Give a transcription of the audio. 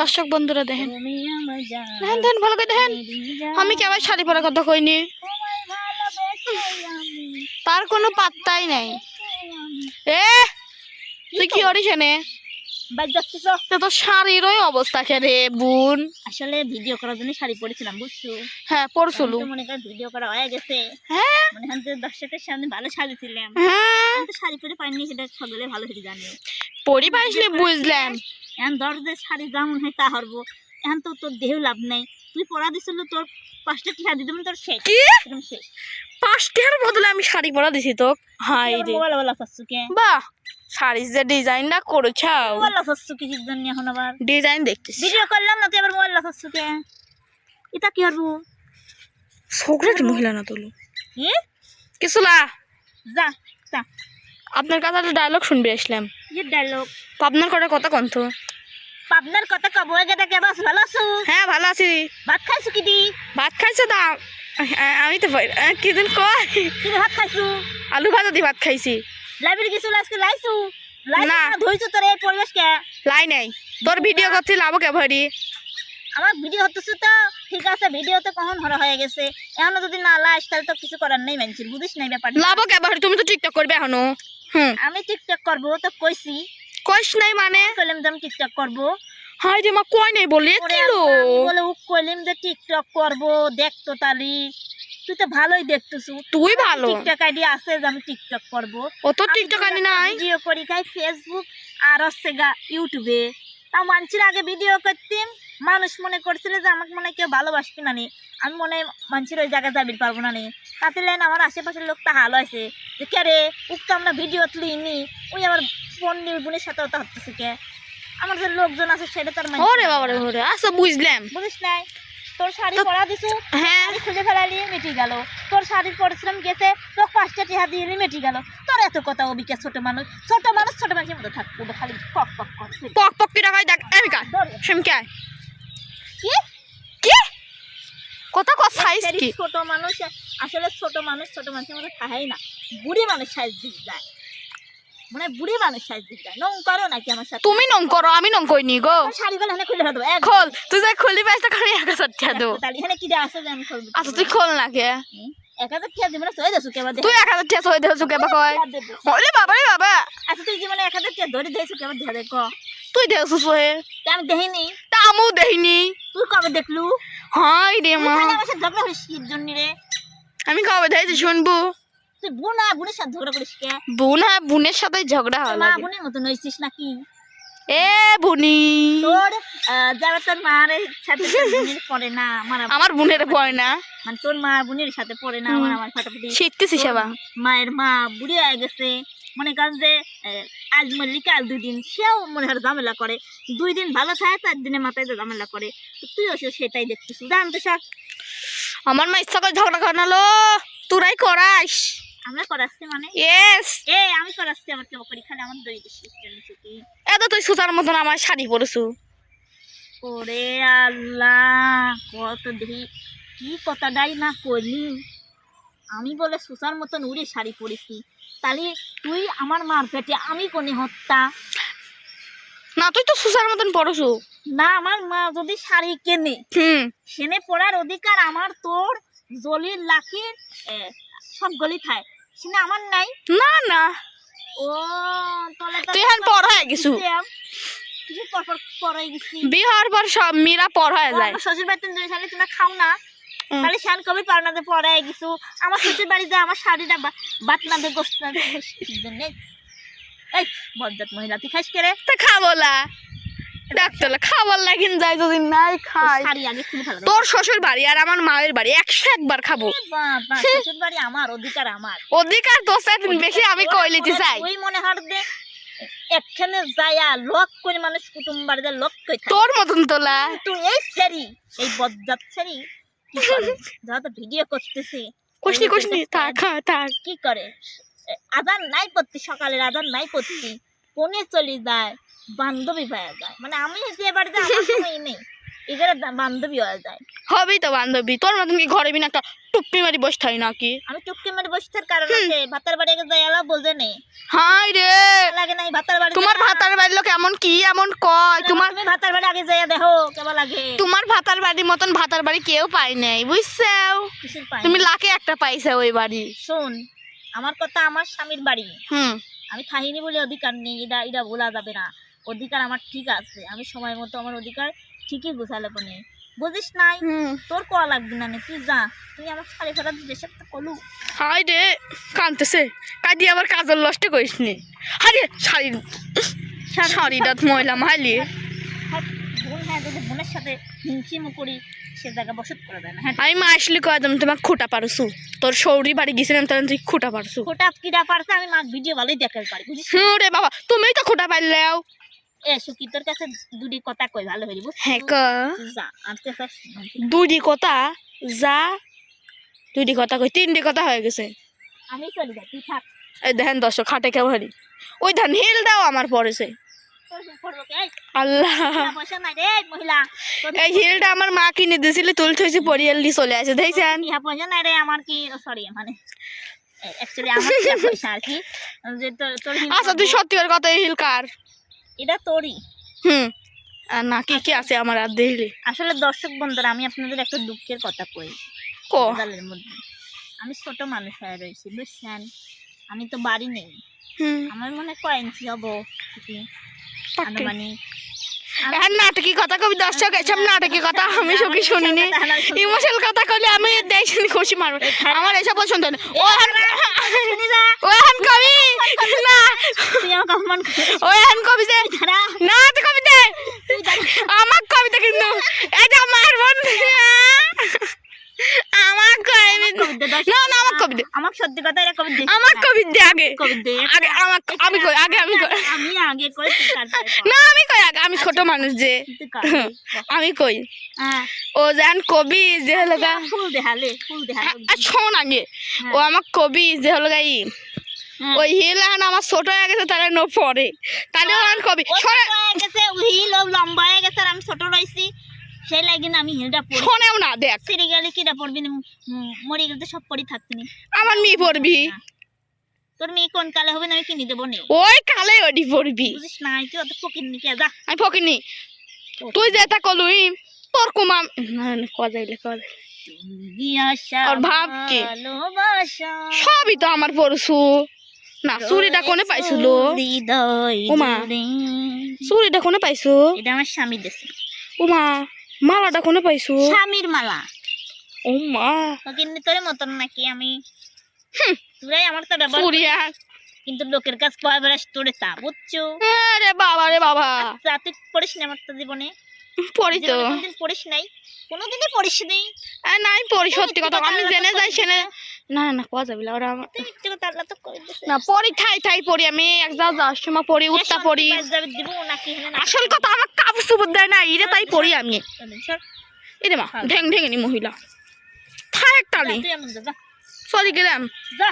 দর্শক বন্ধুরা দেখেন। দেখেন দেখেন ভালো করে দেখেন। আমি কি আবার শাড়ি পরার কথা কইনি? তার কোনো পাত্তাই নাই। এ তুই কি করিস এনে তো? অবস্থা বোন? আসলে ভিডিও করার জন্য শাড়ি পরেছিলাম বুঝছ? হ্যাঁ মনে কর ভিডিও করা হয়ে গেছে। হ্যাঁ? মনে হয় যে দর্শকের সামনে ভালো সাজিয়েছিলাম হ্যাঁ? শাড়ি পরে পাইনি সেটা সকলে ভালো করে জানে। পরি বুঝলাম। এখন ধর যে শাড়ি যেমন হয় তা হরবো। এখন তো তোর দেহ লাভ নেই। তুই পরা দিছিল তোর পাঁচটা টিহা দেবেন তোর শেষ। একদম শেষ। পাঁচটার বদলে আমি শাড়ি পরা দিছি তো হাই রে। কে? বাহ শাড়ির যে ডিজাইনটা করেছাও। মোবাইল কিসের জন্য এখন আবার? ডিজাইন দেখতেছি। ভিডিও করলাম না তুই আবার মোবাইল কে? এটা কি হরবো? ছোকরাটি মহিলা না তুলো। কি? কিছুলা যা। আপনার কাছে একটা ডায়লগ শুনবে আসলাম। যে ডায়লগ আপনার কটা কথা কন্থ পাবনার কথা কব গেটা কে বাস ভালো আছো? হ্যাঁ ভালো আছি। ভাত খাইছো কি দি? ভাত খাইছো দা আমি তো কি দিন কয়? কি ভাত খাইছো? আলু ভাজা দি ভাত খাইছি। লাইব্রেরি গেছো আজকে লাইছো? লাইছো না। না ধুইছো তোর এই পরিবেশ কে? লাই নাই। তোর ভিডিও করতে লাভ কে ভরি? আমার ভিডিও হতেছে তো ঠিক আছে ভিডিও তো কখন হরা হয়ে গেছে? এখনও যদি না লাইস তাহলে তো কিছু করার নেই মানছি বুঝিস নাই ব্যাপারটা। লাভ কে ভরি? তুমি তো টিকটক করবে এখনও। আমি টিকটক করব তো কইছি। কইস নাই মানে? কইলাম যে আমি টিকটক করব। হাই রে মা কই নাই বলি কিলো আমি বলে উ কইলাম যে টিকটক করব দেখতো তালি তুই তো ভালোই দেখতেছু। তুই ভালো। টিকটক আইডি আছে যে আমি টিকটক করব। ও তো টিকটক আনি নাই? ভিডিও করি খাই ফেসবুক আর হচ্ছে গা ইউটিউবে তা মানুষের আগে ভিডিও করতাম। মানুষ মনে করছিল যে আমাকে মনে কেউ ভালোবাসবে না নি। আমি মনে হয় মানুষের ওই জায়গায় যাবি পারব না নি। তাতে লাইন আমার আশেপাশের লোক তা হালো আছে যে কে রে? উক্ত আমরা ভিডিও তুলি নি ওই আমার বোন বোনের সাথে ওটা হচ্ছে কে? আমার যে লোকজন আছে সেটা তার মানে ওরে বাবা ওরে আচ্ছা বুঝলাম। বুঝিস নাই? তোর শাড়ি পরা দিছু? হ্যাঁ। শাড়ি খুলে ফেলালি মেটে গেল। তোর শাড়ি পরেছিলাম গেছে তোর পাঁচটা টিহা দিয়ে মেটে গেল। তোর এত কথা অবিকা ছোট মানুষ? ছোট মানুষ ছোট মানুষের মতো থাকব খালি পক পক পক করে। পক পক কি রাখাই দেখ আমি ধর। সেমকে কি? কি? কথা কত সাইজ কি? ছোট মানুষ আসলে ছোট মানুষ ছোট মানুষের মতো থাকাই না। বুড়ি মানুষ সাইজ দিতে যায়। মানে বুড়ি মানুষ সাইজ দিতে যায়। নং করো নাকি আমার সাথে? তুমি নং করো আমি নং কইনি গো। শাড়ি গলা খুলে এক। খোল তুই খুলি পাইছ তো খালি এক হাজার টাকা দো তালি এখানে কি আছে আমি খুলবো? আচ্ছা তুই খোল না কে এক হাজার টিয়া দিবে না চলে যাচ্ছ কেবা তুই এক হাজার টাকা সই দেছো কেবা কয়? ওরে বাবা রে বাবা। আচ্ছা তুই জীবনে এক হাজার টিয়া ধরে দিয়েছ কেবা ধরে ক তুই দেছো সহে তা আমি দেখিনি। তা তুই কবে দেখলু? হাই রে তুই মা খালি আমার সাথে ঝগড়া করিস জন্য রে? আমি কবে দেখেছি শুনব? তুই বোন আর বোনের সাথে ঝগড়া করিস কে? বোন বোনের সাথে ঝগড়া তোর মা বোনের মতো নইছিস নাকি? এ বুনি। তোর যারা তোর মার সাথে বোনের পড়ে না আমার আমার বোনের পড়ে না। মানে তোর মা বোনের সাথে পড়ে না আমার আমার ফাটাফাটি। শিখতেছি সেবা মায়ের মা বুড়ি হয়ে গেছে। মনে করেন যে আজ মল্লি কাল দুই দিন সেও মনে হয় ঝামেলা করে। দুই দিন ভালো থাকে চার দিনের মাথায় ঝামেলা করে। তো তুইও সেটাই দেখতেছিস। জানতে সব আমার মা ইচ্ছা করে ঝগড়া করালো তোরাই করাস। আমরা করাচ্ছি মানে? ইয়েস এ আমি করাচ্ছি আমার কেউ করি খালি আমার দই এত তুই সুতার মতন আমার শাড়ি পরেছু। ওরে আল্লাহ কত দেখি কি কথাটাই না করলি? আমি বলে সুসার মতন উড়ে শাড়ি পরেছি। তাহলে তুই আমার মার পেটে আমি কোনে হত্যা? না তুই তো সুসার মতন পরছু। না আমার মা যদি শাড়ি কেনে হুম। সেনে পড়ার অধিকার আমার তোর। জলির লাখির সব গলি খায়। সেনে আমার নাই। না না। ও তুই এখন পর হয়ে গেছু। বিহার পর সব মীরা পর হয়ে যায়। শ্বশুর বাড়িতে দুই তোমরা খাও না। তাহলে শান কবে পাও না যে পরাই গেছো। আমার শ্বশুর বাড়ি যায় আমার শাড়িটা বা- বাত না দে গোস্ত জন্য এই বজ্জাত মহিলা তুই খাইস কেরে তা খাব না ডাক্তার খাবার লাগিন যায় যদি নাই খাই। তোর শ্বশুর বাড়ি আর আমার মায়ের বাড়ি একশো একবার খাব। শ্বশুর বাড়ি আমার অধিকার আমার। অধিকার একদিন বেশি আমি চাই। ওই মনে দে একখানে যায়া লক করে মানুষ কুটুম বাড়িতে লক করে তোর মতন তোলা। তুই এই সেরি এই বজ্জাত কি তো ভিডিও করতেছে। কুসনি কুসনি থাক হ্যাঁ, থাক। কি করে? এ, আজান নাই পড়তি সকালের আজান নাই পড়তি। কোনে চলে যায়। বান্ধবী পাওয়া যায়। মানে আমি যে বাড়িতে আমার সময় নেই এখানে বান্ধবী হয়ে যায়। হবেই তো বান্ধবী। তোর মতন কি ঘরে বিনা একটা টুপ্পি মারি বসে থাকি নাকি? আমি টুকটি মেরে বসে থাকার কারণ আছে ভাতার বাড়ি যাই বোঝে নেই। হাই রে! লাগে নাই ভাতার বাড়ি তোমার ভাতার বাড়ির লোক এমন কি এমন কয়? তোমার তুমি ভাতার বাড়ি আগে যাইয়া দেখো কেমন লাগে। তোমার ভাতার বাড়ির মতন ভাতার বাড়ি কেউ পাই নাই বুঝছাও? তুমি লাখে একটা পাইছে ওই বাড়ি। শোন আমার কথা আমার স্বামীর বাড়ি। হুম। আমি খাইনি বলে অধিকার নেই এটা এটা বলা যাবে না। অধিকার আমার ঠিক আছে। আমি সময় মতো আমার অধিকার ঠিকই গোছালে পনে বুঝিস নাই? তোর কোয়া লাগবে না তুই যা। তুই আমার শাড়ি ফেরা দিতে সব তো কলু। হাই রে কানতেছে কাঁদি আবার কাজল নষ্ট করিস নি। আরে শাড়ি শাড়িটা ময়লা মাইলি হ্যাঁ যদি বোনের সাথে হিংসিমো করি সে জায়গা বসত করে দেয় না। হ্যাঁ। আমি মা আসলে কয় তুমি তোমার খুঁটা পারছু তোর সৌরি বাড়ি গেছিলাম তখন তুই খুঁটা পারছু ফোটা কিরা পারছে আমি মা ভিডিও ভালোই দেখাতে পারি বুঝিস? রে বাবা তুমিই তো খুঁটা পারলেও এ সুকি তোর কাছে দুটি কথা কই ভালো হইলি হ্যাঁ ক। যা আনতে চাস কথা যা দুইটি কথা কই তিনটি কথা হয়ে গেছে। আমি চলে যাই তুই থাক। এই দেখেন দর্শক খাটে ওই ধান হিল দাও আমার? এই, আল্লাহ। এই হিলটা আমার মা কিনে দিয়েছিল তুল থইছি পরিয়ালি চলে আসে দেখছেন? টাকা পয়সা নাই রে আমার কি সরি মানে অ্যাকচুয়ালি আমার পয়সা আর কি যে তোর তোর আচ্ছা তুই সত্যি কথা হিল কার? এটা তোরই। হুম আর না কি কি আছে আমার আর দেখলি? আসলে দর্শক বন্ধুরা আমি আপনাদের একটা দুঃখের কথা কই। কো? জালের মধ্যে। আমি ছোট মানুষ হয়ে রয়েছি বুঝছেন? আমি তো বাড়ি নেই। আমার মনে হয় কয় ইঞ্চি হব আনুমানিক। আর নাটকি কথা কবি দর্শক এসব নাটকি কথা আমি সবই শুনিনি। ইমোশনাল কথা কইলে আমি দেখছি খুশি মারবো আমার এসব পছন্দ না। ও এখন ও এখন কবি! না। ও এখন কবি যে না তো কবিতা। আমার কবিতা কিন্তু এটা আমার বন্ধু আমার না না আমার সত্যি কথা এটা কবিতা আমার কবিতা আগে? কবিতা আগে আমার আমি কই আগে আমি কই? আগে। না আমি কই আগে? আমি ছোট মানুষ যে। আমি কই? হ্যাঁ। ও যেন কবি যে হলো গা। ফুল দেখালে ফুল দেখালে শোন আগে। ও আমার কবি যে হলো গাই হ্যাঁ। ওই হিল এখন আমার ছোট হয়ে গেছে তাহলে নো পরে। তাহলে কবি। ছোট হয়ে গেছে হিল লম্বা হয়ে গেছে আমি ছোট রয়েছি সেই লাগে না আমি হিলটা পরি শোনেও না দেখ। গেলে কিটা পড়বি? না মরে গেলে তো সব পরি আমার মেয়ে পড়বি? তোর মেয়ে কোন কালে হবে না আমি কিনে দেবো নে। ওই কালে ওডি পড়বি। বুঝিস না তুই অত ফকির নি কে যা। আমি ফকিনি তুই যেটা কলুই তোর কুমা কজাইলে ওর ভাব কি? সবই তো আমার পরশু। না চুরিটা কোনে পাইছিল? ওমা। চুরিটা কোনে পাইছো? এটা আমার স্বামী দেশে। উমা মালাটা কোনে পাইছো? স্বামীর মালা। ও মা। নি তোর মতন নাকি আমি? তোরাই আমার তো ব্যবহার কিন্তু লোকের কাছ পাওয়া বেড়াস তোরে তা বুঝছ? রে বাবা রে বাবা। আচ্ছা তুই পড়িস না আমার তো জীবনে? পড়ি তো। কোনদিন পড়িস নাই? কোনোদিনই পড়িস নাই আ, নাই পড়ি সত্যি কথা। আমি জেনে যাই সেনে না। না না কোয়া যাবি না ওরা আমার- তুই মিথ্যে কথা আল্লাহ তো করে দিছে। না। পড়ি ঠাই ঠাই পড়ি। আমি এক যাও যাওয়ার সময় পড়ি উঠতা এ পড়ি? আসল কথা কাপড় দেয় না ইরে তাই পড়ি আমি। এরে মা ঢেং ঢেঙেনি মহিলা। থাক তালি। চলি গেলাম। যা।